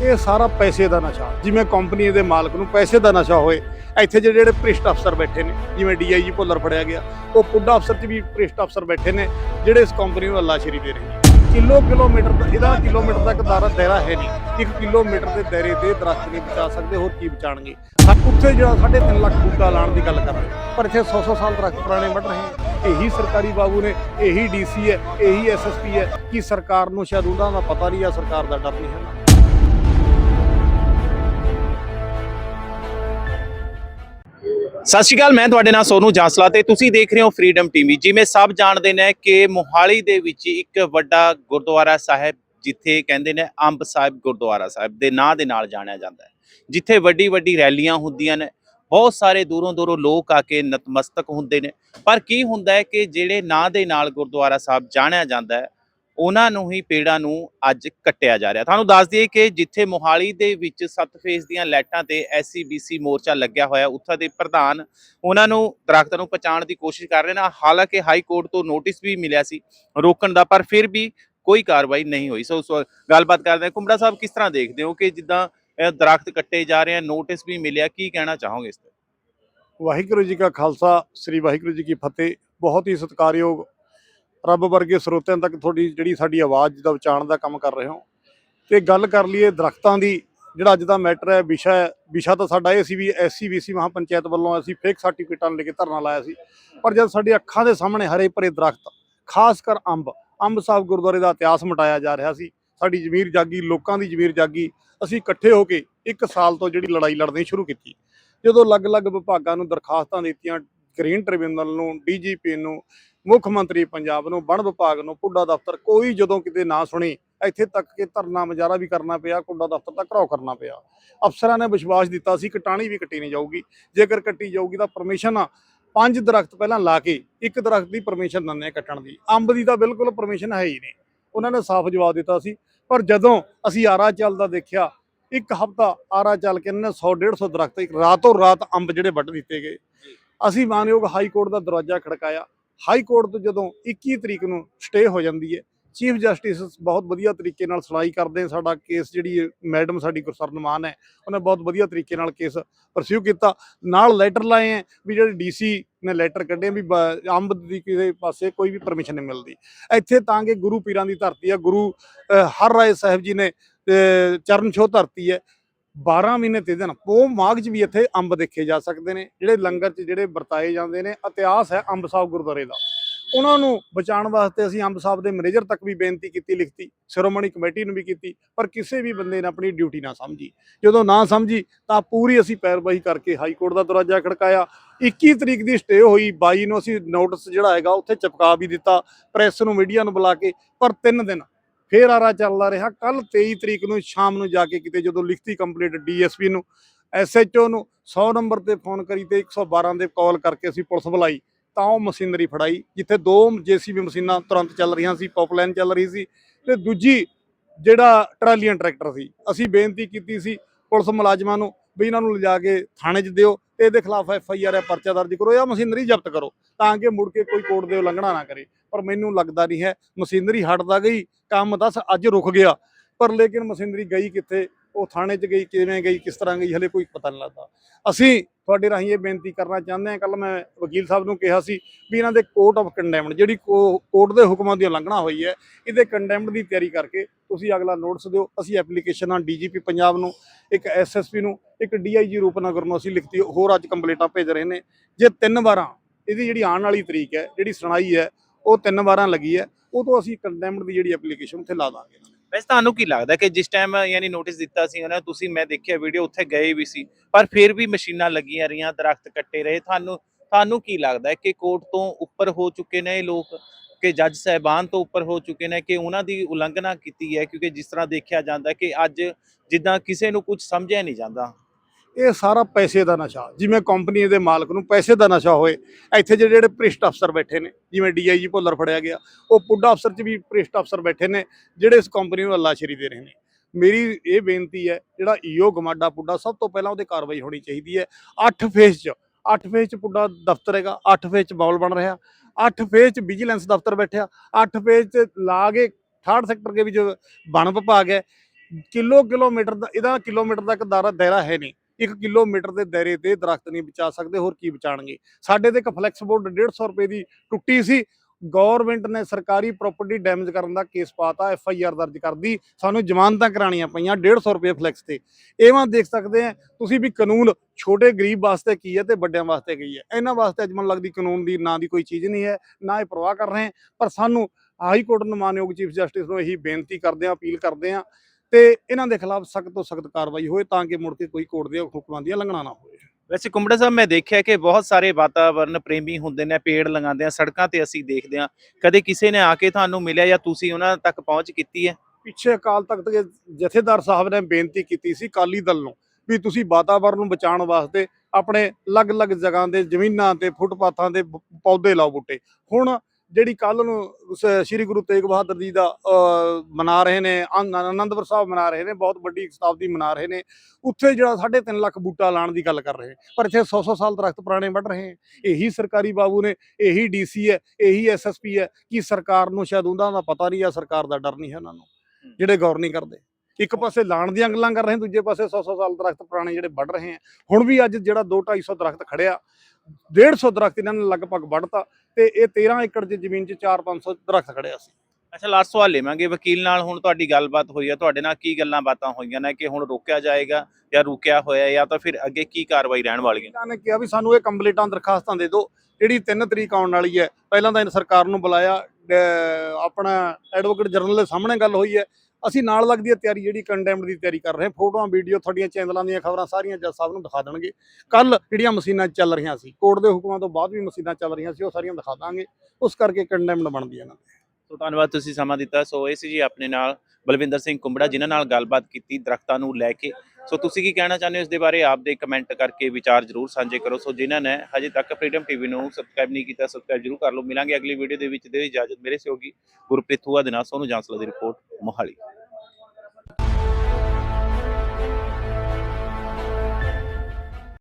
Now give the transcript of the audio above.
ਇਹ ਸਾਰਾ ਪੈਸੇ ਦਾ ਨਸ਼ਾ। ਜਿਵੇਂ ਕੰਪਨੀ ਦੇ ਮਾਲਕ ਨੂੰ ਪੈਸੇ ਦਾ ਨਸ਼ਾ ਹੋਏ, ਇੱਥੇ ਜਿਹੜੇ ਜਿਹੜੇ ਭ੍ਰਿਸ਼ਟ ਅਫਸਰ ਬੈਠੇ ਨੇ, ਜਿਵੇਂ ਡੀਆਈਜੀ ਭੁੱਲਰ ਫੜਿਆ ਗਿਆ, ਉਹ ਪੁੱਡਾ ਅਫਸਰ 'ਚ ਵੀ ਪ੍ਰਿਸ਼ਟ ਅਫਸਰ ਬੈਠੇ ਨੇ, ਜਿਹੜੇ ਇਸ ਕੰਪਨੀ ਨੂੰ ਅੱਲਾਸ਼ਰੀ ਦੇ ਰਹੇ ਨੇ। ਕਿਲੋ ਕਿਲੋਮੀਟਰ ਦਾ ਇਹਦਾ ਕਿਲੋਮੀਟਰ ਤੱਕ ਦਾਰਾ ਦਾਇਰਾ ਹੈ ਨਹੀਂ। ਇੱਕ ਕਿਲੋਮੀਟਰ ਦੇ ਦਾਇਰੇ ਤੇ ਦਰਖਤ ਨਹੀਂ ਬਚਾ ਸਕਦੇ, ਹੋਰ ਕੀ ਬਚਾਣਗੇ ਉੱਥੇ ਜਿਹੜਾ 3.5 ਲੱਖ ਬੂਟਾ ਲਾਉਣ ਦੀ ਗੱਲ ਕਰ ਰਹੇ ਪਰ ਇੱਥੇ 100-100 ਸਾਲ ਦਰਖਤ ਪੁਰਾਣੇ ਵੱਢ ਰਹੇ ਇਹੀ ਸਰਕਾਰੀ ਬਾਬੂ ਨੇ, ਇਹੀ ਡੀਸੀ ਹੈ, ਇਹੀ ਐਸਐਸਪੀ ਹੈ। ਕਿ ਸਰਕਾਰ ਨੂੰ ਸ਼ਾਇਦ ਉਹਨਾਂ ਦਾ ਪਤਾ ਨਹੀਂ ਆ ਸਰਕਾਰ ਦਾ ਡਰ ਨਹੀਂ ਹੈ ਸਤਿ ਸ਼੍ਰੀ ਅਕਾਲ, ਮੈਂ ਤੁਹਾਡੇ ਨਾਲ ਸੋਨੂ ਜਾਂਸਲਾ ਤੇ ਤੁਸੀਂ ਦੇਖ ਰਹੇ ਹੋ ਫਰੀडम ਟੀਵੀ ਜਿਵੇਂ ਸਭ ਜਾਣਦੇ ਨੇ ਕਿ ਮੋਹਾਲੀ ਦੇ ਵਿੱਚ ਇੱਕ ਵੱਡਾ ਗੁਰਦੁਆਰਾ ਸਾਹਿਬ, ਜਿੱਥੇ ਕਹਿੰਦੇ ਨੇ ਅੰਬ ਸਾਹਿਬ ਗੁਰਦੁਆਰਾ ਸਾਹਿਬ ਦੇ ਨਾਂ ਦੇ ਨਾਲ ਜਾਣਿਆ ਜਾਂਦਾ ਹੈ। ਜਿੱਥੇ ਵੱਡੀ ਵੱਡੀ ਰੈਲੀਆਂ ਹੁੰਦੀਆਂ ਨੇ, ਬਹੁਤ ਸਾਰੇ ਦੂਰੋਂ ਦੂਰੋਂ ਲੋਕ ਆ ਕੇ ਨਤਮਸਤਕ ਹੁੰਦੇ ਨੇ। ਪਰ ਕੀ ਹੁੰਦਾ ਹੈ ਕਿ ਜਿਹੜੇ ਨਾਂ ਦੇ ਨਾਲ ਗੁਰਦੁਆਰਾ ਸਾਹਿਬ ਜਾਣਿਆ ਜਾਂਦਾ ਹੈ ਉਹਨਾਂ ਨੂੰ ਹੀ ਪੇੜਾਂ ਨੂੰ ਅੱਜ ਕੱਟਿਆ ਜਾ ਰਿਹਾ। ਤੁਹਾਨੂੰ ਦੱਸ ਦਈਏ ਕਿ ਜਿੱਥੇ ਮੋਹਾਲੀ ਦੇ ਵਿੱਚ ਸੱਤ ਫੇਸ ਦੀਆਂ ਲਾਈਟਾਂ ਤੇ ਐਸਸੀਬੀਸੀ ਮੋਰਚਾ ਲੱਗਿਆ ਹੋਇਆ, ਉੱਥਾ ਦੇ ਪ੍ਰਧਾਨ ਉਹਨਾਂ ਨੂੰ ਦਰਖਤਾਂ ਨੂੰ ਪਛਾਣ ਦੀ ਕੋਸ਼ਿਸ਼ ਕਰ ਰਹੇ ਨੇ। ਹਾਲਾਂਕਿ ਹਾਈ ਕੋਰਟ ਤੋਂ ਨੋਟਿਸ ਵੀ ਮਿਲਿਆ ਸੀ ਰੋਕਣ ਦਾ, ਪਰ ਫਿਰ ਵੀ ਕੋਈ ਕਾਰਵਾਈ ਨਹੀਂ ਹੋਈ। ਸੋ ਗੱਲਬਾਤ ਕਰਦੇ ਹਾਂ। ਕੁੰਬੜਾ ਸਾਹਿਬ, ਕਿਸ ਤਰ੍ਹਾਂ ਦੇਖਦੇ ਹੋ ਕਿ ਜਿੱਦਾਂ ਦਰਖਤ ਕੱਟੇ ਜਾ ਰਹੇ ਆ, ਨੋਟਿਸ ਵੀ ਮਿਲਿਆ, ਕੀ ਕਹਿਣਾ ਚਾਹੋਗੇ ਇਸ ਤੇ? ਵਾਹਿਗੁਰੂ ਜੀ ਕਾ ਖਾਲਸਾ, ਸ੍ਰੀ ਵਾਹਿਗੁਰੂ ਜੀ ਕੀ ਫਤਿਹ। ਬਹੁਤ ਹੀ ਸਤਿਕਾਰਯੋਗ ਰੱਬ ਵਰਗੇ ਸਰੋਤਿਆਂ ਤੱਕ ਤੁਹਾਡੀ ਜਿਹੜੀ ਸਾਡੀ ਆਵਾਜ਼ ਦਾ ਵਿਚਾਰਨ ਦਾ ਕੰਮ ਕਰ ਰਹੇ ਹੋ। ਤੇ ਗੱਲ ਕਰ ਲਈਏ ਦਰਖਤਾਂ ਦੀ, ਜਿਹੜਾ ਅੱਜ ਦਾ ਮੈਟਰ ਹੈ, ਵਿਸ਼ਾ ਹੈ, ਵਿਸ਼ਾ ਤਾਂ ਸਾਡਾ ਇਹ ਸੀ ਵੀ ਐਸਸੀਬੀਸੀ ਮਹਾ ਪੰਚਾਇਤ ਵੱਲੋਂ ਅਸੀਂ ਫੇਕ ਸਰਟੀਫਿਕੇਟਾਂ ਨੂੰ ਲੈ ਕੇ ਧਰਨਾ ਲਾਇਆ ਸੀ। ਪਰ ਜਦ ਸਾਡੀ ਅੱਖਾਂ ਦੇ ਸਾਹਮਣੇ ਹਰੇ ਭਰੇ ਦਰਖਤ, ਖਾਸ ਕਰ ਅੰਬ ਅੰਬ ਸਾਹਿਬ ਗੁਰਦੁਆਰੇ ਦਾ ਇਤਿਹਾਸ ਮਟਾਇਆ ਜਾ ਰਿਹਾ ਸੀ, ਸਾਡੀ ਜ਼ਮੀਰ ਜਾਗੀ, ਲੋਕਾਂ ਦੀ ਜ਼ਮੀਰ ਜਾਗੀ, ਅਸੀਂ ਇਕੱਠੇ ਹੋ ਕੇ ਇੱਕ ਸਾਲ ਤੋਂ ਜਿਹੜੀ ਲੜਾਈ ਲੜਨੀ ਸ਼ੁਰੂ ਕੀਤੀ। ਜਦੋਂ ਅਲੱਗ-ਅਲੱਗ ਵਿਭਾਗਾਂ ਨੂੰ ਦਰਖਾਸਤਾਂ ਦਿੱਤੀਆਂ ਗ੍ਰੀਨ ਟ੍ਰਿਬਿਊਨਲ ਨੂੰ ਡੀਜੀਪੀ ਨੂੰ, ਮੁੱਖ ਮੰਤਰੀ ਪੰਜਾਬ ਨੂੰ, ਵਣ ਵਿਭਾਗ ਨੂੰ, ਪੁੱਡਾ ਦਫ਼ਤਰ ਕੋਈ ਜਦੋਂ ਕਿਤੇ ਨਾ ਸੁਣੀ, ਇੱਥੇ ਤੱਕ ਕਿ ਧਰਨਾ ਮੁਜ਼ਾਹਰਾ ਵੀ ਕਰਨਾ ਪਿਆ, ਕੁੱਡਾ ਦਫ਼ਤਰ ਤੱਕ ਘਰਾਓ ਕਰਨਾ ਪਿਆ। ਅਫਸਰਾਂ ਨੇ ਵਿਸ਼ਵਾਸ ਦਿੱਤਾ ਸੀ ਕਿ ਟਾਹਣੀ ਵੀ ਕੱਟੀ ਨਹੀਂ ਜਾਊਗੀ। ਜੇਕਰ ਕੱਟੀ ਜਾਊਗੀ ਤਾਂ ਪਰਮਿਸ਼ਨ ਆ ਪੰਜ ਦਰਖਤ ਪਹਿਲਾਂ ਲਾ ਕੇ, ਇੱਕ ਦਰਖਤ ਦੀ ਪਰਮਿਸ਼ਨ ਦਿੰਦੇ ਆ ਕੱਟਣ ਦੀ। ਅੰਬ ਦੀ ਤਾਂ ਬਿਲਕੁਲ ਪਰਮਿਸ਼ਨ ਹੈ ਹੀ ਨਹੀਂ। ਉਹਨਾਂ ਨੇ ਸਾਫ਼ ਜਵਾਬ ਦਿੱਤਾ ਸੀ। ਪਰ ਜਦੋਂ ਅਸੀਂ ਆਰਾ ਚੱਲਦਾ ਦੇਖਿਆ, ਇੱਕ ਹਫਤਾ ਆਰਾ ਚੱਲ ਕੇ ਇਹਨਾਂ ਨੇ 100 150 ਦਰਖਤ, ਇੱਕ ਰਾਤੋਂ ਰਾਤ ਅੰਬ ਜਿਹੜੇ ਵੱਢ ਦਿੱਤੇ ਗਏ। ਅਸੀਂ ਮਾਨਯੋਗ ਹਾਈ ਕੋਰਟ ਦਾ ਦਰਵਾਜ਼ਾ ਖੜਕਾਇਆ। ਹਾਈ ਕੋਰਟ ਤੋਂ ਜਦੋਂ 21 ਤਰੀਕ ਨੂੰ ਸਟੇ ਹੋ ਜਾਂਦੀ ਹੈ, ਚੀਫ ਜਸਟਿਸ ਬਹੁਤ ਵਧੀਆ ਤਰੀਕੇ ਨਾਲ ਸੁਣਾਈ ਕਰਦੇ ਸਾਡਾ ਕੇਸ, ਜਿਹੜੀ ਮੈਡਮ ਸਾਡੀ ਗੁਰਸਰਨ ਮਾਨ ਹੈ, ਉਹਨੇ ਬਹੁਤ ਵਧੀਆ ਤਰੀਕੇ ਨਾਲ ਕੇਸ ਪਰਸਿਊ ਕੀਤਾ। ਨਾਲ ਲੈਟਰ ਲਾਏ ਹੈ ਵੀ ਜਿਹੜੇ ਡੀਸੀ ਨੇ ਲੈਟਰ ਕੱਢੇ ਵੀ ਬ- ਅੰਬ ਦੀ ਕਿਸੇ ਪਾਸੇ ਕੋਈ ਵੀ ਪਰਮਿਸ਼ਨ ਨਹੀਂ ਮਿਲਦੀ। ਇੱਥੇ ਤਾਂ ਕਿ ਗੁਰੂ ਪੀਰਾਂ ਦੀ ਧਰਤੀ ਆ ਗੁਰੂ ਹਰ ਰਾਏ ਸਾਹਿਬ ਜੀ ਨੇ ਚਰਨ ਛੋਹ ਧਰਤੀ ਹੈ 12 ਮਹੀਨੇ ਤੇ ਦਿਨ। ਪੋ ਮਾਘ 'ਚ ਵੀ ਇੱਥੇ ਅੰਬ ਦੇਖੇ ਜਾ ਸਕਦੇ ਨੇ, ਜਿਹੜੇ ਲੰਗਰ 'ਚ ਜਿਹੜੇ ਵਰਤਾਏ ਜਾਂਦੇ ਨੇ, ਇਤਿਹਾਸ ਹੈ ਅੰਬ ਸਾਹਿਬ ਗੁਰਦੁਆਰੇ ਦਾ। ਉਹਨਾਂ ਨੂੰ ਬਚਾਉਣ ਵਾਸਤੇ ਅਸੀਂ ਅੰਬ ਸਾਹਿਬ ਦੇ ਮੈਨੇਜਰ ਤੱਕ ਵੀ ਬੇਨਤੀ ਕੀਤੀ, ਲਿਖਤੀ ਸ਼੍ਰੋਮਣੀ ਕਮੇਟੀ ਨੂੰ ਵੀ ਕੀਤੀ, ਪਰ ਕਿਸੇ ਵੀ ਬੰਦੇ ਨੇ ਆਪਣੀ ਡਿਊਟੀ ਨਾ ਸਮਝੀ। ਜਦੋਂ ਨਾ ਸਮਝੀ, ਤਾਂ ਪੂਰੀ ਅਸੀਂ ਪੈਰਵਾਈ ਕਰਕੇ ਹਾਈ ਕੋਰਟ ਦਾ ਦਰਵਾਜ਼ਾ ਖੜਕਾਇਆ। 21 ਤਰੀਕ ਦੀ ਸਟੇ ਹੋਈ 22 ਨੂੰ ਅਸੀਂ ਨੋਟਿਸ ਜਿਹੜਾ ਹੈਗਾ, ਉੱਥੇ ਚਪਕਾ ਵੀ ਦਿੱਤਾ ਪ੍ਰੈਸ ਨੂੰ ਮੀਡੀਆ ਨੂੰ ਬੁਲਾ ਕੇ, ਪਰ 3 ਦਿਨ ਫੇਰ ਆਰਾ ਚੱਲਦਾ ਰਿਹਾ। ਕੱਲ 23 ਤਰੀਕ ਨੂੰ ਸ਼ਾਮ ਨੂੰ ਜਾ ਕੇ ਕਿਤੇ ਜਦੋਂ ਲਿਖਤੀ ਕੰਪਲੀਟ ਡੀਐਸਪੀ ਨੂੰ, ਐਸਐਚਓ ਨੂੰ 100 ਨੰਬਰ ਤੇ ਫੋਨ ਕਰੀ ਤੇ 112 ਦੇ ਕਾਲ ਕਰਕੇ ਅਸੀਂ ਪੁਲਿਸ ਬੁਲਾਈ। ਤਾਂ ਉਹ ਮਸ਼ੀਨਰੀ ਫੜਾਈ, ਜਿੱਥੇ ਦੋ ਜੀਸੀਬੀ ਮਸ਼ੀਨਾਂ ਤੁਰੰਤ ਚੱਲ ਰਹੀਆਂ ਸੀ ਪਾਈਪਲਾਈਨ ਚੱਲ ਰਹੀ ਸੀ ਤੇ ਦੂਜੀ ਜਿਹੜਾ ਟਰਾਲੀਆਂ ਟਰੈਕਟਰ ਸੀ। ਅਸੀਂ ਬੇਨਤੀ ਕੀਤੀ ਸੀ ਪੁਲਿਸ ਮੁਲਾਜ਼ਮਾਂ ਨੂੰ ਵੀ ਇਹਨਾਂ ਨੂੰ ਲਿਜਾ ਕੇ ਥਾਣੇ 'ਚ ਦਿਓ ਤੇ ਇਹਦੇ ਖਿਲਾਫ ਐਫ ਆਈ ਆਰ ਹੈ ਪਰਚਾ ਦਰਜ ਕਰੋ ਜਾਂ ਮਸ਼ੀਨਰੀ ਜ਼ਬਤ ਕਰੋ ਤਾਂ ਕਿ ਮੁੜ ਕੇ ਕੋਈ ਕੋਰਟ ਦੇ ਉਲੰਘਣਾ ਨਾ ਕਰੇ। ਪਰ ਮੈਨੂੰ ਲੱਗਦਾ ਨਹੀਂ ਹੈ। ਮਸ਼ੀਨਰੀ ਹਟਦਾ ਗਈ, ਕੰਮ ਦੱਸ ਅੱਜ ਰੁਕ ਗਿਆ। ਪਰ ਲੇਕਿਨ ਮਸ਼ੀਨਰੀ ਗਈ ਕਿੱਥੇ? ਉਹ ਥਾਣੇ 'ਚ ਗਈ, ਕਿਵੇਂ ਗਈ, ਕਿਸ ਤਰ੍ਹਾਂ ਗਈ, ਹਲੇ ਕੋਈ ਪਤਾ ਨਹੀਂ ਲੱਗਦਾ। ਅਸੀਂ ਤੁਹਾਡੇ ਰਾਹੀਂ ਇਹ ਬੇਨਤੀ ਕਰਨਾ ਚਾਹੁੰਦੇ ਹਾਂ। ਕੱਲ ਮੈਂ ਵਕੀਲ ਸਾਹਿਬ ਨੂੰ ਕਿਹਾ ਸੀ ਵੀ ਇਹਨਾਂ ਦੇ ਕੋਰਟ ਆਫ ਕੰਡੈਮਡ ਜਿਹੜੀ ਕੋਰਟ ਦੇ ਹੁਕਮਾਂ ਦੀ ਉਲੰਘਣਾ ਹੋਈ ਹੈ, ਇਹਦੇ ਕੰਡੈਮਡ ਦੀ ਤਿਆਰੀ ਕਰਕੇ ਤੁਸੀਂ ਅਗਲਾ ਨੋਟਿਸ ਦਿਓ। ਅਸੀਂ ਐਪਲੀਕੇਸ਼ਨ ਆ ਡੀਜੀਪੀ ਪੰਜਾਬ ਨੂੰ, ਇੱਕ ਐਸਐਸਪੀ ਨੂੰ, ਇੱਕ ਡੀਆਈਜੀ ਰੂਪਨਗਰ ਨੂੰ ਅਸੀਂ ਲਿਖਤੀ, ਹੋਰ ਅੱਜ ਕੰਪਲੇਂਟਾਂ ਭੇਜ ਰਹੇ ਨੇ। ਜੇ ਤਿੰਨ ਵਾਰਾਂ, ਇਹਦੀ ਜਿਹੜੀ ਆਉਣ ਵਾਲੀ ਤਰੀਕ ਹੈ, ਜਿਹੜੀ ਸੁਣਾਈ ਹੈ ਉਹ ਤਿੰਨ ਵਾਰਾਂ ਲੱਗੀ ਹੈ ਉਹ ਅਸੀਂ ਕੰਡੈਮਡ ਦੀ ਜਿਹੜੀ ਐਪਲੀਕੇਸ਼ਨ ਉੱਥੇ ਲਾ ਦਾਂਗੇ ਵੈਸੇ ਤੁਹਾਨੂੰ ਕੀ ਲੱਗਦਾ ਕਿ ਜਿਸ ਟਾਈਮ ਯਾਨੀ ਨੋਟਿਸ ਦਿੱਤਾ ਸੀ ਉਹਨਾਂ ਤੁਸੀਂ, ਮੈਂ ਦੇਖਿਆ ਵੀਡੀਓ ਉੱਥੇ ਗਏ ਵੀ ਸੀ, ਪਰ ਫਿਰ ਵੀ ਮਸ਼ੀਨਾਂ ਲੱਗੀਆਂ ਰਹੀਆਂ, ਦਰਖਤ ਕੱਟੇ ਰਹੇ। ਤੁਹਾਨੂੰ ਤੁਹਾਨੂੰ ਕੀ ਲੱਗਦਾ ਕਿ ਕੋਰਟ ਤੋਂ ਉੱਪਰ ਹੋ ਚੁੱਕੇ ਨੇ ਇਹ ਲੋਕ, ਕਿ ਜੱਜ ਸਾਹਿਬਾਨ ਤੋਂ ਉੱਪਰ ਹੋ ਚੁੱਕੇ ਨੇ ਕਿ ਉਹਨਾਂ ਦੀ ਉਲੰਘਣਾ ਕੀਤੀ ਹੈ? ਕਿਉਂਕਿ ਜਿਸ ਤਰ੍ਹਾਂ ਦੇਖਿਆ ਜਾਂਦਾ ਕਿ ਅੱਜ ਜਿੱਦਾਂ ਕਿਸੇ ਨੂੰ ਕੁਝ ਸਮਝਿਆ ਨਹੀਂ ਜਾਂਦਾ। ਇਹ ਸਾਰਾ ਪੈਸੇ ਦਾ ਨਸ਼ਾ। ਜਿਵੇਂ ਕੰਪਨੀ ਦੇ ਮਾਲਕ ਨੂੰ ਪੈਸੇ ਦਾ ਨਸ਼ਾ ਹੋਏ, ਇੱਥੇ ਜਿਹੜੇ ਜਿਹੜੇ ਭ੍ਰਿਸ਼ਟ ਅਫਸਰ ਬੈਠੇ ਨੇ, ਜਿਵੇਂ ਡੀਆਈਜੀ ਭੁੱਲਰ ਫੜਿਆ ਗਿਆ, ਉਹ ਪੁੱਡਾ ਅਫਸਰ 'ਚ ਵੀ ਭ੍ਰਿਸ਼ਟ ਅਫਸਰ ਬੈਠੇ ਨੇ, ਜਿਹੜੇ ਇਸ ਕੰਪਨੀ ਨੂੰ ਅੱਲਾਸ਼ਰੀ ਦੇ ਰਹੇ ਨੇ। ਮੇਰੀ ਇਹ ਬੇਨਤੀ ਹੈ, ਜਿਹੜਾ ਈਓ ਗਮਾਡਾ ਪੁੱਡਾ, ਸਭ ਤੋਂ ਪਹਿਲਾਂ ਉਹਦੇ ਕਾਰਵਾਈ ਹੋਣੀ ਚਾਹੀਦੀ ਹੈ। 8 ਫੇਸ 'ਚ 8 ਫੇਸ 'ਚ ਪੁੱਡਾ ਦਫ਼ਤਰ ਹੈਗਾ 8 ਫੇਸ 'ਚ ਬਾਉਲ ਬਣ ਰਿਹਾ 8 ਫੇਸ 'ਚ ਵਿਜੀਲੈਂਸ ਦਫ਼ਤਰ ਬੈਠਿਆ 8 ਫੇਜ਼ 'ਚ ਲਾਗੇ ਥਰਡ ਸੈਕਟਰ ਦੇ ਵਿੱਚ ਵਣ ਵਿਭਾਗ ਹੈ ਕਿਲੋ ਕਿਲੋਮੀਟਰ ਦਾ, ਇਹਦਾ ਕਿਲੋਮੀਟਰ ਤੱਕ ਦਾਇਰਾ ਹੈ ਨਹੀਂ। ਇੱਕ ਕਿਲੋਮੀਟਰ ਦੇ ਦਾਇਰੇ ਤੇ ਦਰਖਤ ਨਹੀਂ ਬਚਾ ਸਕਦੇ, ਹੋਰ ਕੀ ਬਚਾਣਗੇ ਸਾਡੇ ਤੇ ਇੱਕ ਫਲੈਕਸ ਬੋਰਡ 150 ਰੁਪਏ ਦੀ ਟੁੱਟੀ ਸੀ। ਗਵਰਨਮੈਂਟ ਨੇ ਸਰਕਾਰੀ ਪ੍ਰਾਪਰਟੀ ਡੈਮੇਜ ਕਰਨ ਦਾ ਕੇਸ ਪਾਤਾ ਐਫ ਆਈ ਆਰ ਦਰਜ ਕਰਦੀ। ਸਾਨੂੰ ਜ਼ਮਾਨਤਾਂ ਕਰਾਣੀਆਂ ਪਈਆਂ 150 ਰੁਪਏ ਫਲੈਕਸ ਤੇ। ਇਵਾਂ ਦੇਖ ਸਕਦੇ ਆ, ਤੁਸੀਂ ਵੀ ਕਾਨੂੰਨ ਛੋਟੇ ਗਰੀਬ ਵਾਸਤੇ ਕੀ ਹੈ ਤੇ ਵੱਡਿਆਂ ਵਾਸਤੇ ਕੀ ਹੈ? ਇਹਨਾਂ ਵਾਸਤੇ ਅੱਜ ਮੈਨੂੰ ਲੱਗਦੀ ਕਾਨੂੰਨ ਦੀ ਨਾਂ ਦੀ ਕੋਈ ਚੀਜ਼ ਨਹੀਂ ਹੈ, ਨਾ ਇਹ ਪ੍ਰਵਾਹ ਕਰ ਰਹੇ। ਪਰ ਸਾਨੂੰ ਹਾਈ ਕੋਰਟ ਨੂੰ ਮਾਨਯੋਗ ਚੀਫ ਜਸਟਿਸ ਨੂੰ ਇਹੀ ਬੇਨਤੀ ਕਰਦੇ ਆ ਅਪੀਲ ਕਰਦੇ ਆ ਤੇ ਇਹਨਾਂ ਦੇ ਖਿਲਾਫ ਸਖਤ ਤੋਂ ਸਖਤ ਕਾਰਵਾਈ ਹੋਏ ਤਾਂ ਕਿ ਮੁੜ ਕੇ ਕੋਈ ਕੋਰਟ ਦੇ ਹੁਕਮਾਂ ਦੀਆਂ ਲੰਘਣਾ ਨਾ ਹੋਵੇ ਵੈਸੇ ਕੁੰਬੜਾ ਸਾਹਿਬ ਮੈਂ ਦੇਖਿਆ ਕਿ ਬਹੁਤ ਸਾਰੇ ਵਾਤਾਵਰਣ ਪ੍ਰੇਮੀ ਹੁੰਦੇ ਨੇ ਪੇੜ ਲਗਾਉਂਦੇ ਆ ਸੜਕਾਂ ਤੇ ਅਸੀਂ ਦੇਖਦੇ ਆ ਕਦੇ ਕਿਸੇ ਨੇ ਆ ਕੇ ਤੁਹਾਨੂੰ ਮਿਲਿਆ ਜਾਂ ਤੁਸੀਂ ਉਹਨਾਂ ਤੱਕ ਪਹੁੰਚ ਕੀਤੀ ਹੈ? ਪਿੱਛੇ ਅਕਾਲ ਤਖਤ ਦੇ ਜਥੇਦਾਰ ਸਾਹਿਬ ਨੇ ਬੇਨਤੀ ਕੀਤੀ ਸੀ ਕਾਲੀ ਦਲ ਨੂੰ ਵੀ ਤੁਸੀਂ ਵਾਤਾਵਰਣ ਨੂੰ ਬਚਾਉਣ ਵਾਸਤੇ ਆਪਣੇ ਅਲੱਗ-ਅਲੱਗ ਜਗ੍ਹਾ ਦੇ ਜ਼ਮੀਨਾਂ ਤੇ ਫੁੱਟਪਾਥਾਂ ਦੇ ਪੌਦੇ ਲਾਓ ਬੂਟੇ। ਹੁਣ ਜਿਹੜੀ ਕੱਲ ਨੂੰ ਸ੍ਰੀ ਗੁਰੂ ਤੇਗ ਬਹਾਦਰ ਜੀ ਦਾ ਮਨਾ ਰਹੇ ਨੇ ਆਨੰਦਪੁਰ ਸਾਹਿਬ ਮਨਾ ਰਹੇ ਨੇ ਬਹੁਤ ਵੱਡੀ ਸ਼ਤਾਬਦੀ ਮਨਾ ਰਹੇ ਨੇ ਉੱਥੇ ਜਿਹੜਾ 3.5 ਲੱਖ ਬੂਟਾ ਲਾਉਣ ਦੀ ਗੱਲ ਕਰ ਰਹੇ ਪਰ ਇੱਥੇ 100-100 ਸਾਲ ਦਰਖਤ ਪੁਰਾਣੇ ਵੱਢ ਰਹੇ ਹੈ ਇਹੀ ਸਰਕਾਰੀ ਬਾਬੂ ਨੇ ਇਹੀ ਡੀਸੀ ਹੈ ਇਹੀ ਐਸਐਸਪੀ ਹੈ ਕਿ ਸਰਕਾਰ ਨੂੰ ਸ਼ਾਇਦ ਉਹਨਾਂ ਦਾ ਪਤਾ ਨਹੀਂ ਜਾਂ ਸਰਕਾਰ ਦਾ ਡਰ ਨਹੀਂ ਹੈ ਉਹਨਾਂ ਨੂੰ ਜਿਹੜੇ ਗੌਰ ਨਹੀਂ ਕਰਦੇ। ਇੱਕ ਪਾਸੇ ਲਾਣ ਦੀਆਂ ਗੱਲਾਂ ਕਰ ਰਹੇ ਦੂਜੇ ਪਾਸੇ 100-100 ਸਾਲ ਦਰਖਤ ਪੁਰਾਣੇ ਜਿਹੜੇ ਵੱਢ ਰਹੇ ਆ ਹੁਣ ਵੀ ਅੱਜ ਜਿਹੜਾ 2-250 ਦਰਖਤ ਖੜਿਆ 150 ਦਰਖਤ ਇਹਨਾਂ ਨੇ ਲਗਭਗ ਵੱਢਤਾ। ਤੇ ਇਹ 13 ਏਕੜ ਦੀ ਜ਼ਮੀਨ 'ਚ 4-500 ਦਰਖਤ ਖੜਿਆ ਸੀ ਅੱਛਾ ਲਾਸਟ ਸਵਾਲ ਲਵਾਂਗੇ ਵਕੀਲ ਨਾਲ ਹੁਣ ਤੁਹਾਡੀ ਗੱਲਬਾਤ ਹੋਈ ਹੈ ਤੁਹਾਡੇ ਨਾਲ ਕੀ ਗੱਲਾਂ ਬਾਤਾਂ ਹੋਈਆਂ ਨੇ ਕਿ ਹੁਣ ਰੋਕਿਆ ਜਾਏਗਾ ਜਾਂ ਰੁਕਿਆ ਹੋਇਆ ਜਾਂ ਤਾਂ ਫਿਰ ਅੱਗੇ ਕੀ ਕਾਰਵਾਈ ਰਹਿਣ ਵਾਲੀ ਹੈ ਇਹਨਾਂ ਨੇ ਕਿਹਾ ਵੀ ਸਾਨੂੰ ਇਹ ਕੰਪਲੀਟਾਂ ਦਰਖਾਸਤਾਂ ਦੇ ਦਿਓ ਜਿਹੜੀ 3 ਤਰੀਕ ਆਉਣ ਵਾਲੀ ਹੈ। ਪਹਿਲਾਂ ਤਾਂ ਇਹਨੇ ਸਰਕਾਰ ਨੂੰ ਬੁਲਾਇਆ ਆਪਣਾ ਐਡਵੋਕੇਟ ਜਨਰਲ ਦੇ ਸਾਹਮਣੇ ਗੱਲ ਹੋਈ ਹੈ। ਅਸੀਂ ਨਾਲ ਲੱਗਦੀ ਹੈ ਤਿਆਰੀ ਜਿਹੜੀ ਕੰਡੈਮਡ ਦੀ ਤਿਆਰੀ ਕਰ ਰਹੇ ਹਾਂ। ਫੋਟੋਆਂ, ਵੀਡੀਓ, ਤੁਹਾਡੀਆਂ ਚੈਨਲਾਂ ਦੀਆਂ ਖਬਰਾਂ ਸਾਰੀਆਂ ਜੱਜ ਸਾਹਿਬ ਨੂੰ ਦਿਖਾ ਦੇਣਗੇ। ਕੱਲ ਜਿਹੜੀਆਂ ਮਸ਼ੀਨਾਂ ਚੱਲ ਰਹੀਆਂ ਸੀ, ਕੋਰਟ ਦੇ ਹੁਕਮਾਂ ਤੋਂ ਬਾਅਦ ਵੀ ਮਸ਼ੀਨਾਂ ਚੱਲ ਰਹੀਆਂ ਸੀ, ਉਹ ਸਾਰੀਆਂ ਦਿਖਾ ਦਾਂਗੇ। ਉਸ ਕਰਕੇ ਕੰਡੈਮਡ ਬਣਦੀਆਂ ਹੈ ਨਾ ਸੋ ਧੰਨਵਾਦ ਤੁਸੀਂ ਸਮਾਂ ਦਿੱਤਾ। ਸੋ ਇਹ ਸੀ ਜੀ ਆਪਣੇ ਨਾਲ ਬਲਵਿੰਦਰ ਸਿੰਘ ਕੁੰਬੜਾ, ਜਿਨ੍ਹਾਂ ਨਾਲ ਗੱਲਬਾਤ ਕੀਤੀ ਦਰਖਤਾਂ ਨੂੰ ਲੈ ਕੇ। ਸੋ ਤੁਸੀਂ ਕੀ ਕਹਿਣਾ ਚਾਹੁੰਦੇ ਹੋ ਇਸ ਦੇ ਬਾਰੇ? ਆਪ ਦੇ ਕਮੈਂਟ ਕਰਕੇ ਵਿਚਾਰ ਜ਼ਰੂਰ ਸਾਂਝੇ ਕਰੋ। ਸੋ ਜਿਨ੍ਹਾਂ ਨੇ ਹਜੇ ਤੱਕ ਫਰੀडम ਟੀਵੀ ਨੂੰ ਸਬਸਕ੍ਰਾਈਬ ਨਹੀਂ ਕੀਤਾ ਸਬਸਕ੍ਰਾਈਬ ਜ਼ਰੂਰ ਕਰ ਲਓ। ਮਿਲਾਂਗੇ ਅਗਲੀ ਵੀਡੀਓ ਦੇ ਵਿੱਚ। ਦੇ ਇਜਾਜ਼ਤ ਮੇਰੇ ਸਹਿਯੋਗੀ ਗੁਰਪ੍ਰੀਤ ਹੂਆ ਦੇ ਨਾਲ। ਸੋਨੂੰ ਜਾਂਸਲਾ ਦੀ ਰਿਪੋਰਟ ਮੋਹਾਲੀ।